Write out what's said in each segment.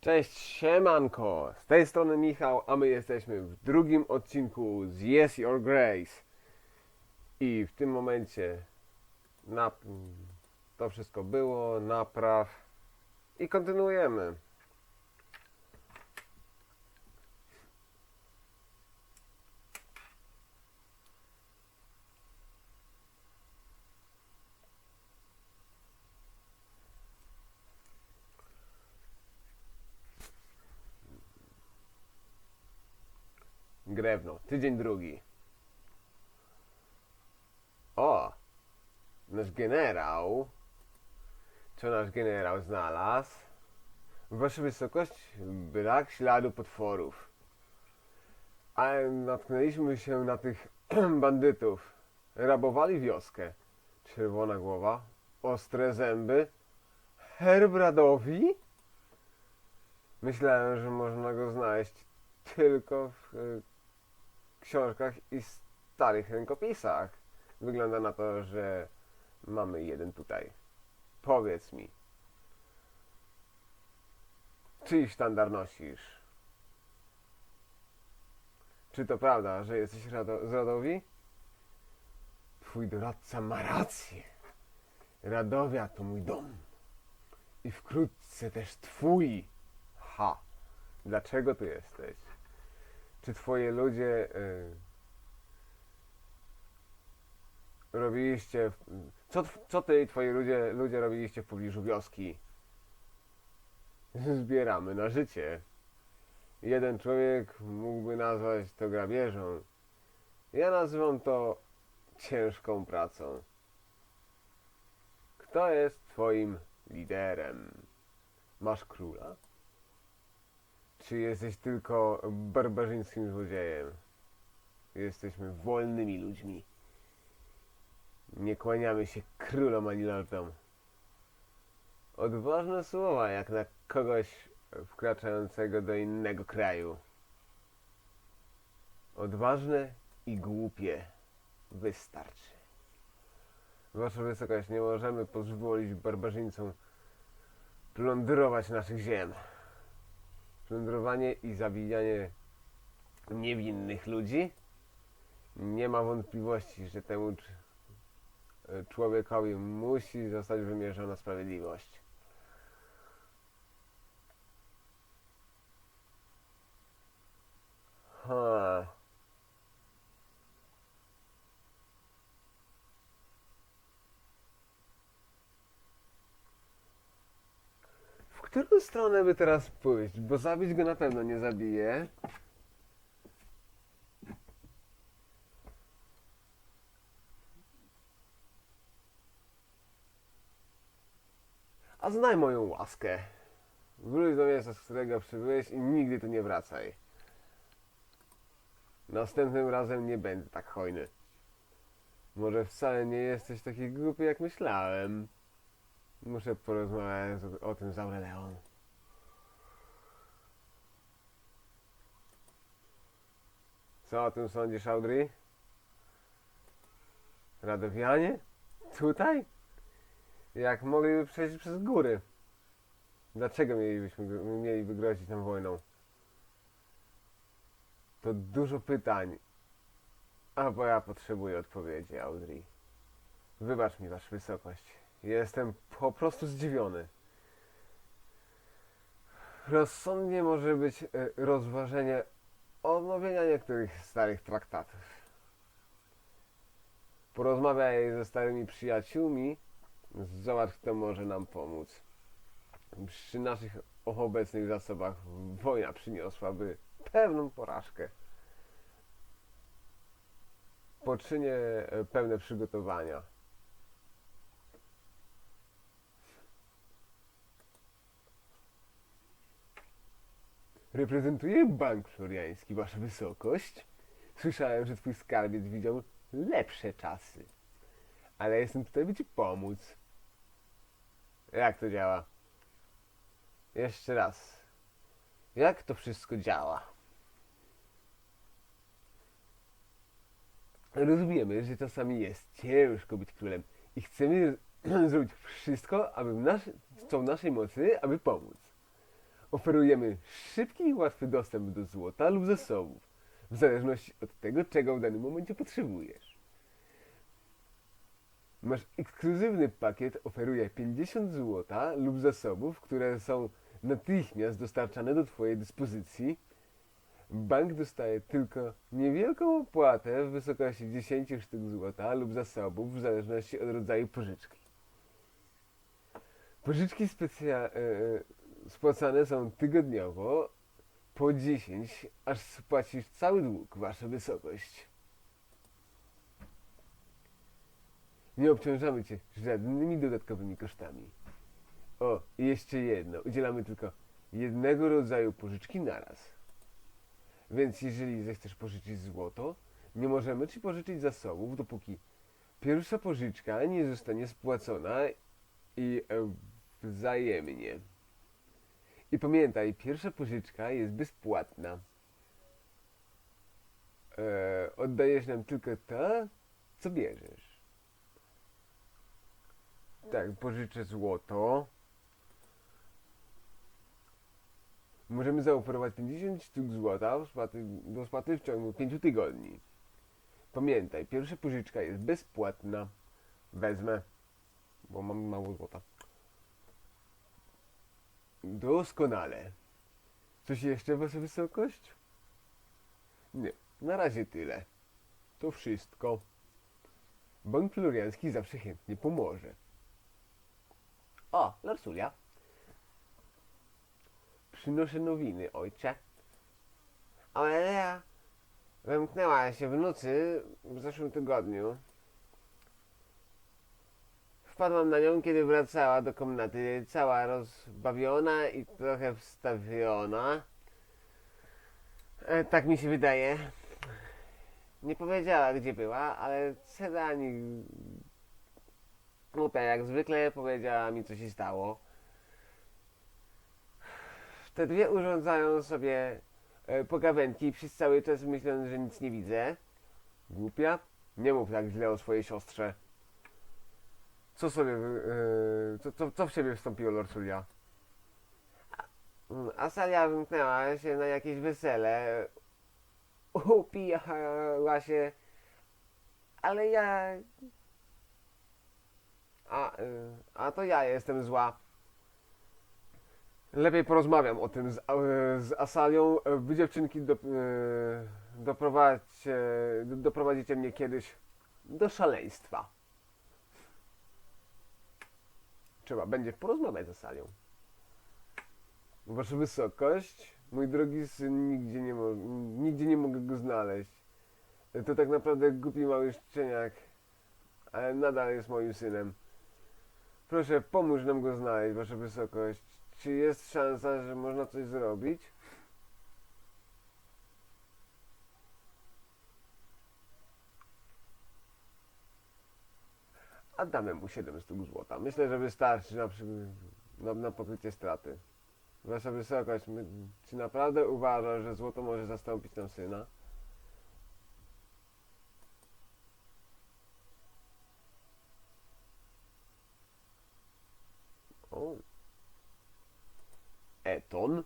Cześć, siemanko! Z tej strony Michał, a my jesteśmy w drugim odcinku z Yes Your Grace. I w tym momencie to wszystko było, napraw i kontynuujemy. Grewno, tydzień drugi. O! Nasz generał. Co nasz generał znalazł? Wasza wysokość, brak śladu potworów. Ale natknęliśmy się na tych bandytów. Rabowali wioskę. Czerwona głowa, ostre zęby. Herbradowi? Myślałem, że można go znaleźć tylko w książkach i starych rękopisach. Wygląda na to, że mamy jeden tutaj. Powiedz mi, czyj sztandar nosisz? Czy to prawda, że jesteś rado- z Radowi? Twój doradca ma rację. Radowia to mój dom. I wkrótce też twój. Ha! Dlaczego tu jesteś? Czy twoje ludzie y, robiliście. Co, co ty i twoi ludzie, ludzie robiliście w pobliżu wioski? Zbieramy na życie. Jeden człowiek mógłby nazwać to grabieżą. Ja nazywam to ciężką pracą. Kto jest twoim liderem? Masz króla? Czy jesteś tylko barbarzyńskim złodziejem? Jesteśmy wolnymi ludźmi. Nie kłaniamy się królom ani lordom. Odważne słowa, jak na kogoś wkraczającego do innego kraju. Odważne i głupie. Wystarczy. Wasza wysokość, nie możemy pozwolić barbarzyńcom plądrować naszych ziem plądrowanie i zabijanie niewinnych ludzi. Nie ma wątpliwości, że temu cz- człowiekowi musi zostać wymierzona sprawiedliwość. Ha. Którą stronę by teraz pójść? Bo zabić go na pewno nie zabije. A znaj moją łaskę. Wróć do miejsca, z którego przybyłeś i nigdy tu nie wracaj. Następnym razem nie będę tak hojny. Może wcale nie jesteś taki głupi, jak myślałem. Muszę porozmawiać o tym z Aureleon. Co o tym sądzisz, Audrey? Radowianie? Tutaj? Jak mogliby przejść przez góry? Dlaczego mielibyśmy, mieliby grozić nam wojną? To dużo pytań. A bo ja potrzebuję odpowiedzi, Audrey. Wybacz mi, Wasza Wysokość. Jestem po prostu zdziwiony. Rozsądnie może być e, rozważenie odnowienia niektórych starych traktatów. Porozmawiaj ze starymi przyjaciółmi, zobacz kto może nam pomóc. Przy naszych obecnych zasobach wojna przyniosłaby pewną porażkę. Poczynię e, pełne przygotowania. Reprezentuję Bank Floriański, Wasza Wysokość. Słyszałem, że Twój skarbiec widział lepsze czasy. Ale jestem tutaj, by Ci pomóc. Jak to działa? Jeszcze raz. Jak to wszystko działa? Rozumiemy, że czasami jest ciężko być królem i chcemy zrobić wszystko, aby w nasz, co w naszej mocy, aby pomóc. Oferujemy szybki i łatwy dostęp do złota lub zasobów, w zależności od tego, czego w danym momencie potrzebujesz. Nasz ekskluzywny pakiet oferuje 50 złota lub zasobów, które są natychmiast dostarczane do Twojej dyspozycji. Bank dostaje tylko niewielką opłatę w wysokości 10 sztuk złota lub zasobów w zależności od rodzaju pożyczki. Pożyczki specja- e, e, spłacane są tygodniowo po 10, aż spłacisz cały dług, Wasza Wysokość. Nie obciążamy Cię żadnymi dodatkowymi kosztami. O, i jeszcze jedno. Udzielamy tylko jednego rodzaju pożyczki naraz. Więc jeżeli zechcesz pożyczyć złoto, nie możemy Ci pożyczyć zasobów, dopóki pierwsza pożyczka nie zostanie spłacona i e, wzajemnie. I pamiętaj, pierwsza pożyczka jest bezpłatna. E, oddajesz nam tylko to, co bierzesz. Tak, pożyczę złoto. Możemy zaoferować 50 sztuk złota do spłaty, do spłaty w ciągu 5 tygodni. Pamiętaj, pierwsza pożyczka jest bezpłatna. Wezmę, bo mam mało złota. Doskonale. Coś jeszcze, Wasza Wysokość? Nie, na razie tyle. To wszystko. Bank Floriański zawsze chętnie pomoże. O, Larsulia. Przynoszę nowiny, ojcze. Aurelia wymknęła się w nocy w zeszłym tygodniu. Wpadłam na nią, kiedy wracała do komnaty, cała rozbawiona i trochę wstawiona. E, tak mi się wydaje. Nie powiedziała, gdzie była, ale Sedani głupia jak zwykle powiedziała mi, co się stało. Te dwie urządzają sobie e, pogawędki przez cały czas myśląc, że nic nie widzę. Głupia? Nie mów tak źle o swojej siostrze. Co sobie, e, co, co, co w siebie wstąpiło Lorsulia? Mm, Asalia wymknęła się na jakieś wesele. Upijała się. Ale ja... A, y, a to ja jestem zła. Lepiej porozmawiam o tym z, z Asalią. Wy dziewczynki do, e, doprowadźcie, doprowadzicie mnie kiedyś do szaleństwa. Trzeba będzie porozmawiać z Asalią. Wasza wysokość, mój drogi syn, nigdzie nie, mo- nigdzie nie mogę go znaleźć. To tak naprawdę głupi mały szczeniak, ale nadal jest moim synem. Proszę, pomóż nam go znaleźć, Wasza Wysokość. Czy jest szansa, że można coś zrobić? A damy mu 7 sztuk złota. Myślę, że wystarczy na, na, na pokrycie straty. Wasza Wysokość, my, czy naprawdę uważa, że złoto może zastąpić nam syna? Eton?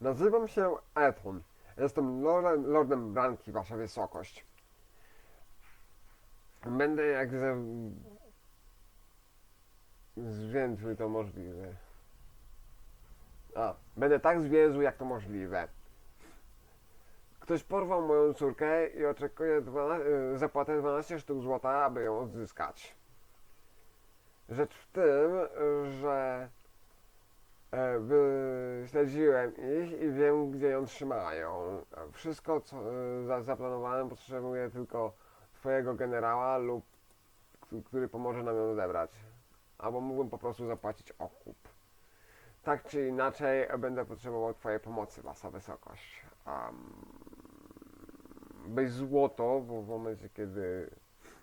Nazywam się Eton. Jestem lordem Branki, wasza wysokość. Będę jak ze... Zwiędły to możliwe. A, będę tak zwięzły jak to możliwe. Ktoś porwał moją córkę i oczekuje 12, y, zapłatę 12 sztuk złota, aby ją odzyskać. Rzecz w tym, że e, wyśledziłem ich i wiem, gdzie ją trzymają. Wszystko, co e, za- zaplanowałem, potrzebuję tylko twojego generała lub który pomoże nam ją odebrać. Albo mógłbym po prostu zapłacić okup. Tak czy inaczej, będę potrzebował twojej pomocy, wasza wysokość. Um, bez złoto, bo w momencie, kiedy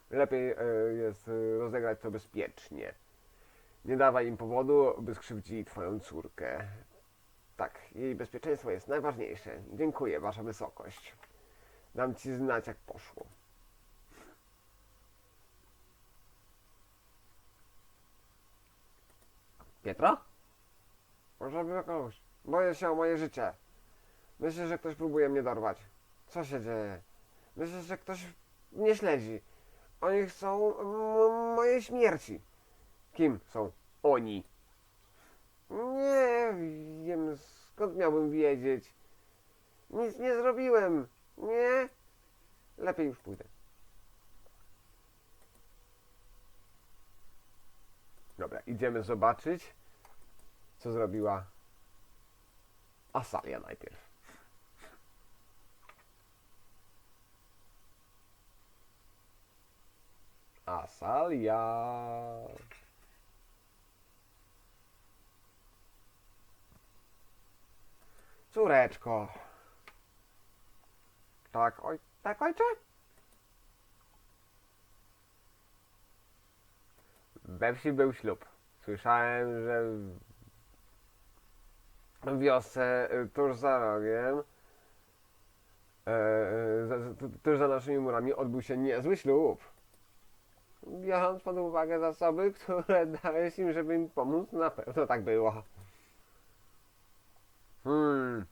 lepiej e, jest rozegrać to bezpiecznie. Nie dawaj im powodu, by skrzywdzili twoją córkę. Tak, jej bezpieczeństwo jest najważniejsze. Dziękuję, wasza wysokość. Dam ci znać, jak poszło. Pietro? Żeby jakąś. Boję się o moje życie. Myślę, że ktoś próbuje mnie dorwać. Co się dzieje? Myślę, że ktoś mnie śledzi. Oni chcą mojej śmierci. Kim są oni? Nie wiem, skąd miałbym wiedzieć. Nic nie zrobiłem. Nie? Lepiej już pójdę. Dobra, idziemy zobaczyć, co zrobiła Asalia najpierw. Asalia. Córeczko. Tak, oj, tak, ojcze? We wsi był ślub. Słyszałem, że wiosce y, tuż za rogiem, e, e, tuż za naszymi murami odbył się niezły ślub. Biorąc pod uwagę zasoby, które dałeś im, żeby im pomóc, na pewno tak było. Hmm.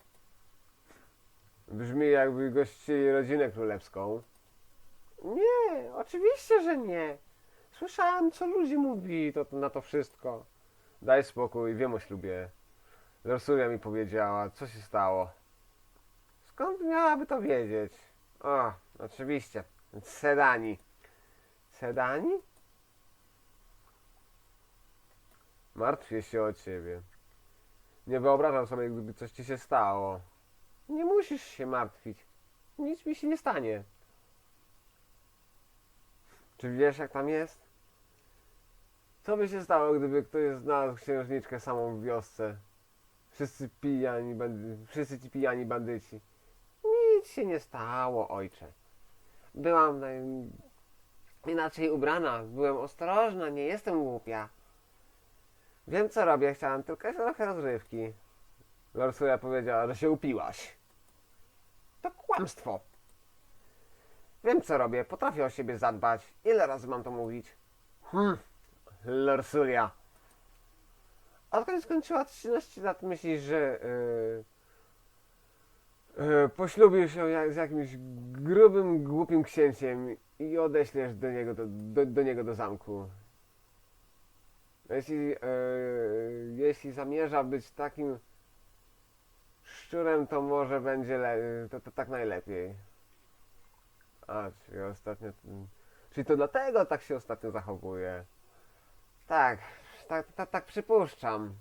Brzmi jakby gościli rodzinę królewską. Nie, oczywiście, że nie. Słyszałem, co ludzie mówi to, na to wszystko. Daj spokój, wiem o ślubie. Lorsulia mi powiedziała, co się stało. Skąd miałaby to wiedzieć? O, oczywiście. Sedani. Sedani? Martwię się o ciebie. Nie wyobrażam sobie, gdyby coś ci się stało. Nie musisz się martwić. Nic mi się nie stanie. Czy wiesz, jak tam jest? Co by się stało, gdyby ktoś znalazł księżniczkę samą w wiosce? Wszyscy pijani, bandy... wszyscy ci pijani bandyci. Nic się nie stało, ojcze. Byłam naj... inaczej ubrana, byłem ostrożna, nie jestem głupia. Wiem, co robię, chciałam tylko trochę rozrywki. Lorsuja powiedziała, że się upiłaś. To kłamstwo. Wiem, co robię, potrafię o siebie zadbać. Ile razy mam to mówić? Hmm, Lorsulia. Odkąd skończyła 13 lat, myślisz, że yy, yy, poślubisz się jak, z jakimś grubym, głupim księciem i odeślesz do niego do, do, do niego do zamku. Jeśli, yy, jeśli zamierza być takim szczurem, to może będzie to, to tak najlepiej. A, czyli ostatnio. Czyli to dlatego tak się ostatnio zachowuje. Tak, tak, tak, tak przypuszczam.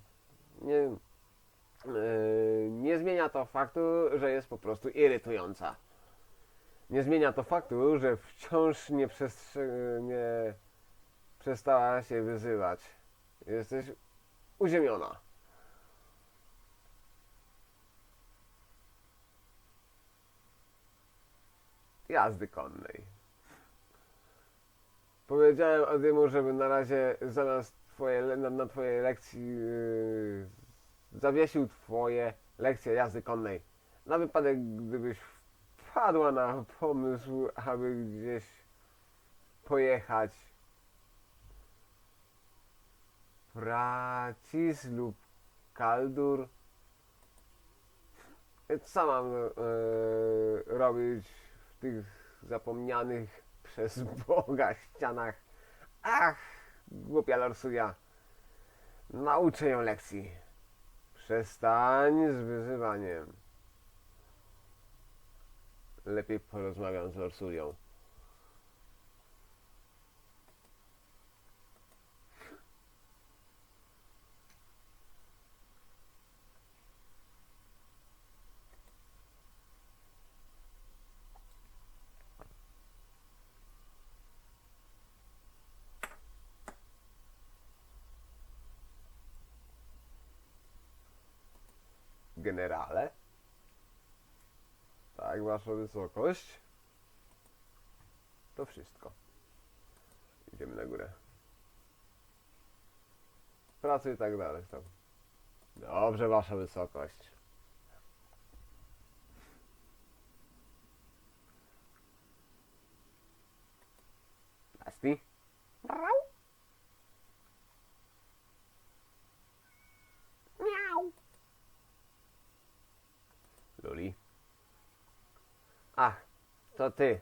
Nie, yy, nie zmienia to faktu, że jest po prostu irytująca. Nie zmienia to faktu, że wciąż nie, nie przestała się wyzywać. Jesteś uziemiona. Jazdy konnej. Powiedziałem Adiemu, żeby na razie zamiast twoje, na, na twojej lekcji yy, zawiesił twoje lekcje jazdy konnej. Na wypadek, gdybyś wpadła na pomysł, aby gdzieś pojechać. Pracis lub Kaldur. Co mam yy, robić w tych zapomnianych przez Boga ścianach? Ach, głupia Lorsuja. Nauczę ją lekcji. Przestań z wyzywaniem. Lepiej porozmawiam z Lorsulią. Generale? Tak, wasza wysokość. To wszystko. Idziemy na górę. Pracy i tak dalej. Tam. Dobrze, wasza wysokość. Asti? Miau. Luli. A, to ty.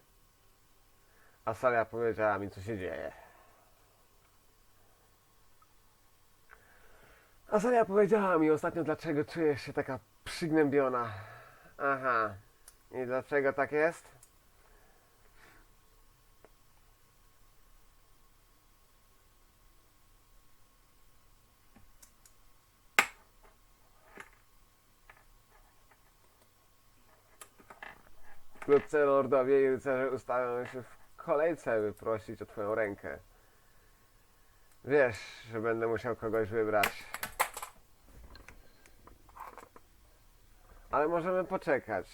A powiedziała mi, co się dzieje. A powiedziała mi ostatnio, dlaczego czujesz się taka przygnębiona. Aha. I dlaczego tak jest? Wkrótce lordowie i rycerze ustawią się w kolejce, by prosić o twoją rękę. Wiesz, że będę musiał kogoś wybrać. Ale możemy poczekać.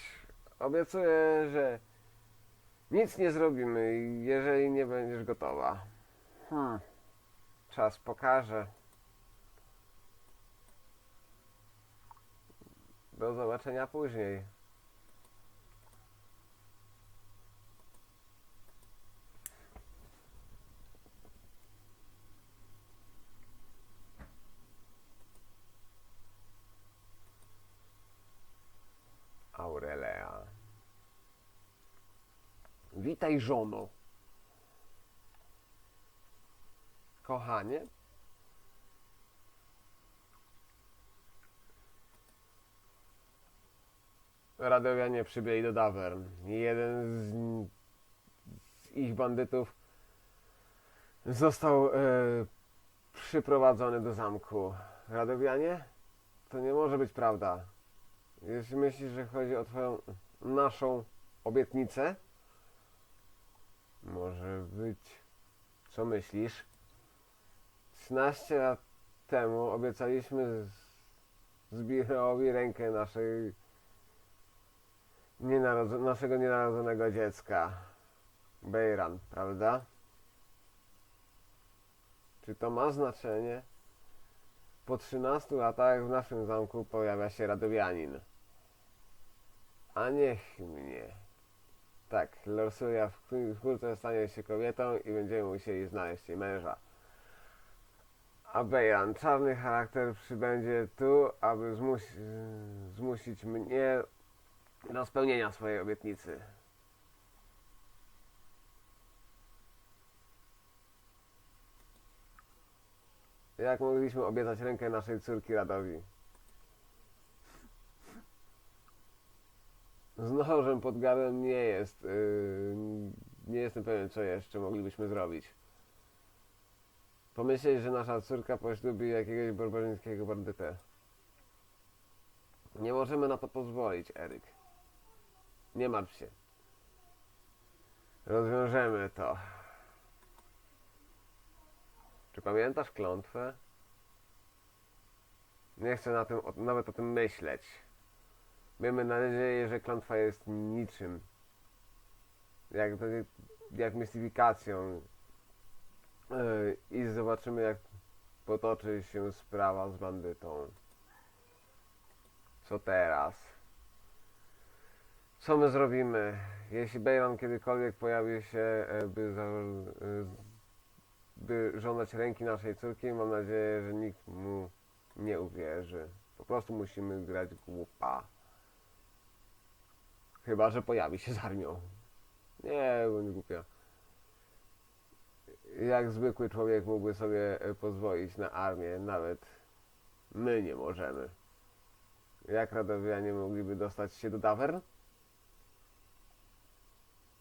Obiecuję, że nic nie zrobimy, jeżeli nie będziesz gotowa. Hmm. Czas pokaże. Do zobaczenia później. Witaj, żono. Kochanie? Radowianie przybyli do Davern. Jeden z, z ich bandytów został e, przyprowadzony do zamku. Radowianie? To nie może być prawda. Jeśli myślisz, że chodzi o twoją, naszą obietnicę, może być. Co myślisz? 13 lat temu obiecaliśmy Zbirowi rękę naszej naszego nienarodzonego dziecka. Bejran, prawda? Czy to ma znaczenie? Po 13 latach w naszym zamku pojawia się Radowianin. A niech mnie. Tak, Lorsuria wk- wkrótce stanie się kobietą i będziemy musieli znaleźć jej męża. A Bejran, czarny charakter, przybędzie tu, aby zmus- zmusić mnie do spełnienia swojej obietnicy. Jak mogliśmy obiecać rękę naszej córki Radowi? Z nożem pod nie jest. Yy, nie jestem pewien, co jeszcze moglibyśmy zrobić. Pomyśleć, że nasza córka poślubi jakiegoś barbarzyńskiego bandytę. Nie możemy na to pozwolić, Eryk. Nie martw się. Rozwiążemy to. Czy pamiętasz klątwę? Nie chcę na tym, nawet o tym myśleć. Miejmy nadzieję, że klątwa jest niczym. Jak, jak mistyfikacją. Yy, I zobaczymy, jak potoczy się sprawa z bandytą. Co teraz? Co my zrobimy? Jeśli Bejron kiedykolwiek pojawi się, e, by, za, e, by żądać ręki naszej córki, mam nadzieję, że nikt mu nie uwierzy. Po prostu musimy grać głupa. Chyba, że pojawi się z armią. Nie, bądź głupia. Jak zwykły człowiek mógłby sobie e, pozwolić na armię, nawet my nie możemy. Jak Radowianie mogliby dostać się do Davern?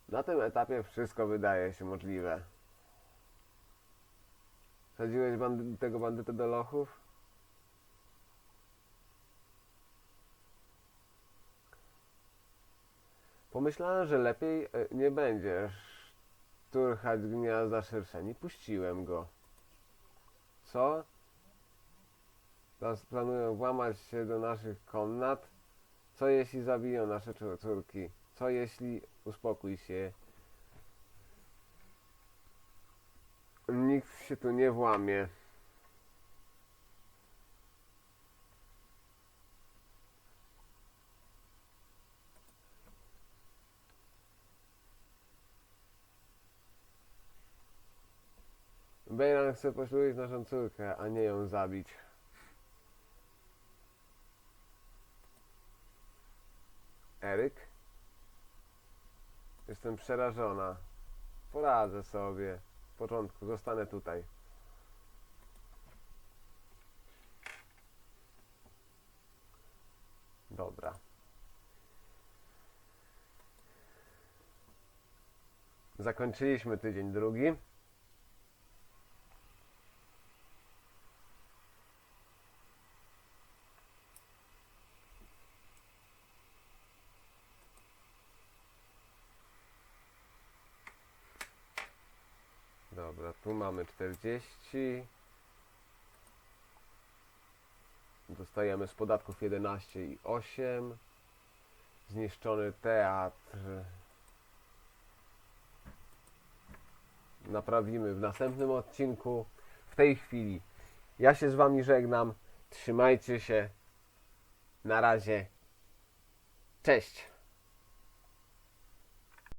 Na tym etapie wszystko wydaje się możliwe. Sadziłeś bandy tego bandytę do lochów? Pomyślałem, że lepiej e, nie będziesz turchać gniazda szerszeni. Puściłem go. Co? Teraz planują włamać się do naszych komnat? Co jeśli zabiją nasze cór- córki? Co jeśli... Uspokój się. Nikt się tu nie włamie. Bejran chce poślubić naszą córkę, a nie ją zabić. Eryk? Jestem przerażona. Poradzę sobie. W porządku, zostanę tutaj. Dobra. Zakończyliśmy tydzień drugi. Dobra, tu mamy 40. Dostajemy z podatków 11 i 8. Zniszczony teatr. Naprawimy w następnym odcinku. W tej chwili ja się z Wami żegnam. Trzymajcie się. Na razie. Cześć.